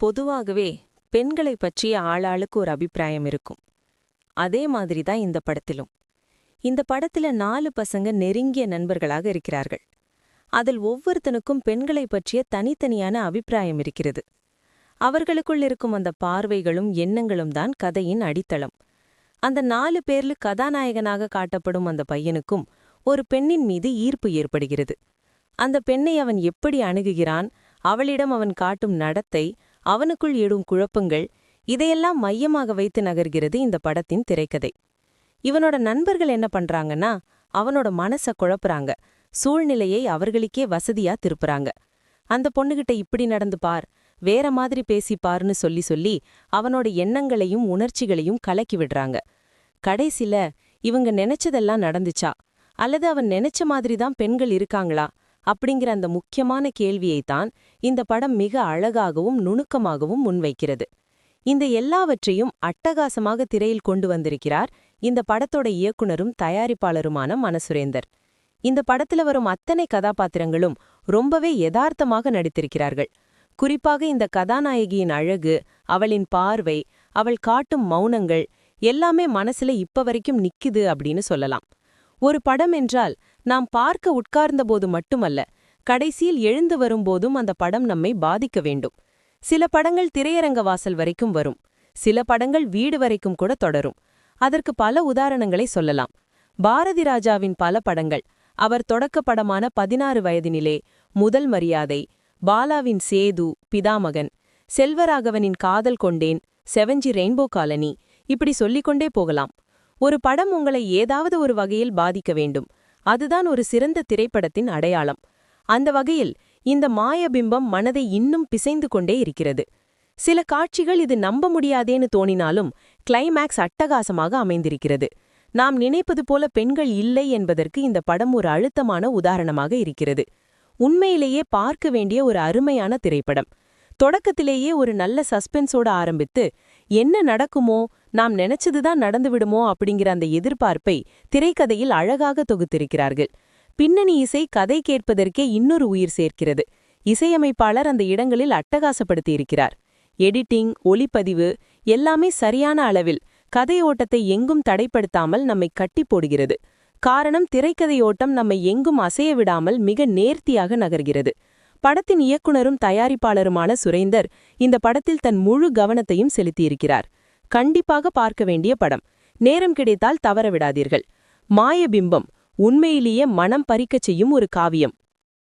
பொதுவாகவே பெண்களை பற்றிய ஆளாளுக்கு ஒரு அபிப்பிராயம் இருக்கும். அதே மாதிரி தான் இந்த படத்திலும். இந்த படத்துல நாலு பசங்க நெருங்கிய நண்பர்களாக இருக்கிறார்கள். அதில் ஒவ்வொருத்தனுக்கும் பெண்களை பற்றிய தனித்தனியான அபிப்பிராயம் இருக்கிறது. அவர்களுக்குள் இருக்கும் அந்த பார்வைகளும் எண்ணங்களும் தான் கதையின் அடித்தளம். அந்த நாலு பேர்ல கதாநாயகனாக காட்டப்படும் அந்த பையனுக்கும் ஒரு பெண்ணின் மீது ஈர்ப்பு ஏற்படுகிறது. அந்த பெண்ணை அவன் எப்படி அணுகுகிறான்? அவளிடம் அவன் காட்டும் நடத்தை அவனுக்குள் எழும் குழப்பங்கள் இதையெல்லாம் மையமாக வைத்து நகர்கிறது இந்த படத்தின் திரைக்கதை. இவனோட நண்பர்கள் என்ன பண்றாங்கன்னா அவனோட மனச குழப்புறாங்க. சூழ்நிலையை அவர்களுக்கே வசதியா திருப்புறாங்க. அந்த பொண்ணுகிட்ட இப்படி நடந்து பார் வேற மாதிரி பேசி சொல்லி சொல்லி அவனோட எண்ணங்களையும் உணர்ச்சிகளையும் கலக்கி விடுறாங்க. கடைசில இவங்க நினைச்சதெல்லாம் நடந்துச்சா? அல்லது அவன் நினைச்ச மாதிரி தான் பெண்கள் இருக்காங்களா? அப்படிங்கிற அந்த முக்கியமான கேள்வியைத்தான் இந்த படம் மிக அழகாகவும் நுணுக்கமாகவும் முன்வைக்கிறது. இந்த எல்லாவற்றையும் அட்டகாசமாக திரையில் கொண்டு வந்திருக்கிறார் இந்த படத்தோட இயக்குனரும் தயாரிப்பாளருமான மனசுரேந்தர். இந்த படத்துல வரும் அத்தனை கதாபாத்திரங்களும் ரொம்பவே யதார்த்தமாக நடித்திருக்கிறார்கள். குறிப்பாக இந்த கதாநாயகியின் அழகு அவளின் பார்வை அவள் காட்டும் மௌனங்கள் எல்லாமே மனசுல இப்ப வரைக்கும் நிக்குது அப்படின்னு சொல்லலாம். ஒரு படம் என்றால் நாம் பார்க்க உட்கார்ந்தபோது மட்டுமல்ல கடைசியில் எழுந்து வரும்போதும் அந்த படம் நம்மை பாதிக்க வேண்டும். சில படங்கள் திரையரங்க வாசல் வரைக்கும் வரும் சில படங்கள் வீடு வரைக்கும் கூட தொடரும். அதற்கு பல உதாரணங்களை சொல்லலாம். பாரதி ராஜாவின் பல படங்கள் அவர் தொடக்க படமான பதினாறு வயதினிலே முதல் மரியாதை பாலாவின் சேது பிதாமகன் செல்வராகவனின் காதல் கொண்டேன் செவஞ்சி ரெயின்போ காலனி இப்படி சொல்லிக்கொண்டே போகலாம். ஒரு படம் உங்களை ஏதாவது ஒரு வகையில் பாதிக்க வேண்டும். அதுதான் ஒரு சிறந்த திரைப்படத்தின் அடையாளம். அந்த வகையில் இந்த மாயபிம்பம் மனதை இன்னும் பிசைந்து கொண்டே இருக்கிறது. சில காட்சிகள் இது நம்ப முடியாதேன்னு தோணினாலும் கிளைமேக்ஸ் அட்டகாசமாக அமைந்திருக்கிறது. நாம் நினைப்பது போல பெண்கள் இல்லை என்பதற்கு இந்த படம் ஒரு அழுத்தமான உதாரணமாக இருக்கிறது. உண்மையிலேயே பார்க்க வேண்டிய ஒரு அருமையான திரைப்படம். தொடக்கத்திலேயே ஒரு நல்ல சஸ்பென்ஸோட ஆரம்பித்து என்ன நடக்குமோ நாம் நினைச்சதுதான் நடந்துவிடுமோ அப்படிங்கிற அந்த எதிர்பார்ப்பை திரைக்கதையில் அழகாக தொகுத்திருக்கிறார்கள். பின்னணி இசை கதை கேட்பதற்கே இன்னொரு உயிர் சேர்க்கிறது. இசையமைப்பாளர் அந்த இடங்களில் அட்டகாசப்படுத்தியிருக்கிறார் எடிட்டிங் ஒளிப்பதிவு எல்லாமே சரியான அளவில் கதையோட்டத்தை எங்கும் தடைப்படுத்தாமல் நம்மை கட்டி போடுகிறது. காரணம் திரைக்கதையோட்டம் நம்மை எங்கும் அசைய விடாமல் மிக நேர்த்தியாக நகர்கிறது. படத்தின் இயக்குனரும் தயாரிப்பாளருமான சுரேந்தர் இந்த படத்தில் தன் முழு கவனத்தையும் செலுத்தியிருக்கிறார். கண்டிப்பாக பார்க்க வேண்டிய படம். நேரம் கிடைத்தால் தவறவிடாதீர்கள் மாயபிம்பம். உண்மையிலேயே மனம் பறிக்கச் செய்யும் ஒரு காவியம்.